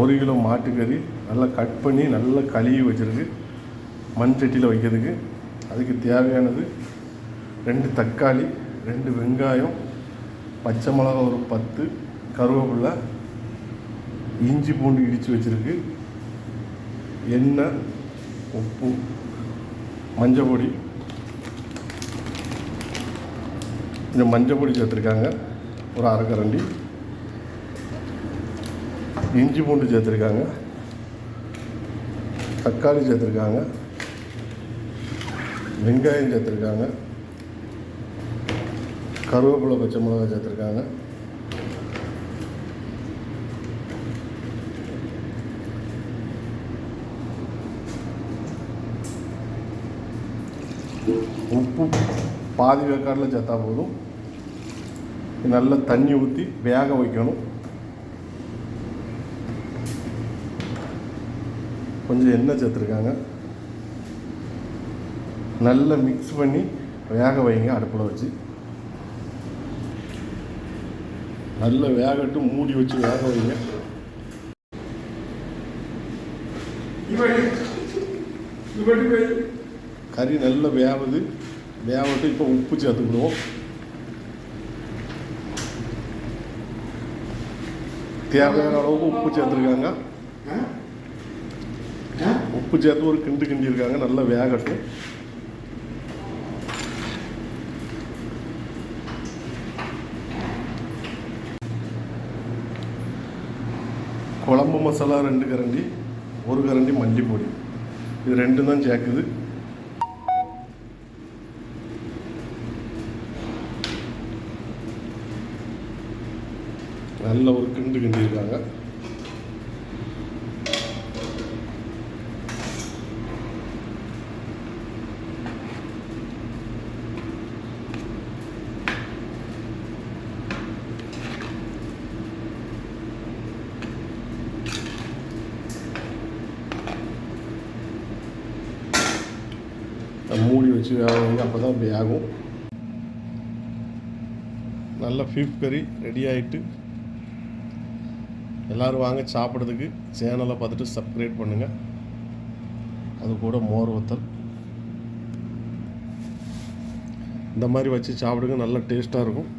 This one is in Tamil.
ஒரு கிலோ மாட்டுக்கறி நல்லா கட் பண்ணி நல்லா கழுவி வச்சுருக்கு. மண் சட்டியில் வைக்கிறதுக்கு. அதுக்கு தேவையானது ரெண்டு தக்காளி ரெண்டு வெங்காயம் பச்சை மிளகா ஒரு பத்து கருவேப்பிலை இஞ்சி பூண்டு இடித்து வச்சுருக்கு. எண்ணெய் உப்பு மஞ்சள் பொடி. கொஞ்சம் மஞ்சள் பொடி சேர்த்துருக்காங்க. ஒரு அரைக்கரண்டி இஞ்சி பூண்டு சேர்த்துருக்காங்க. தக்காளி சேர்த்துருக்காங்க. வெங்காயம் சேர்த்துருக்காங்க. கருவேப்பிலை பச்சை மிளகாய் சேர்த்துருக்காங்க. உப்பு பாதி வேக்காடில் சேர்த்தா போதும். நல்லா தண்ணி ஊற்றி வேக வைக்கணும். கொஞ்சம் எண்ணெய் சேர்த்துருக்காங்க. நல்லா மிக்ஸ் பண்ணி வேக வைங்க அடுப்பில் வச்சு. நல்ல வேகட்டு மூடி வச்சு வேக வைங்க. கறி நல்லா வேவுது. வேவட்டு இப்போ உப்பு சேர்த்துக்கிடுவோம். தேவையான அளவுக்கு உப்பு சேர்த்துருக்காங்க. உப்பு சேர்த்து ஒரு கிண்டு கிண்டியிருக்காங்க நல்லா வேகட்டும். குழம்பு மசாலா ரெண்டு கரண்டி ஒரு கரண்டி மல்லி பொடி இது ரெண்டும் தான் சேர்க்குது. நல்ல ஒரு கிண்டு கிண்டியிருக்காங்க. மூடி வச்சு வேக வைங்க அப்போ தான் வேகும் நல்ல ஃபீஃப் கறி ரெடி ஆகிட்டு எல்லோரும் வாங்க சாப்பிட்றதுக்கு சேனலை பார்த்துட்டு சப்ஸ்கிரைப் பண்ணுங்கள் அது கூட மோர் வத்தல். இந்த மாதிரி வச்சு சாப்பிடுங்க நல்ல டேஸ்ட்டாக இருக்கும்.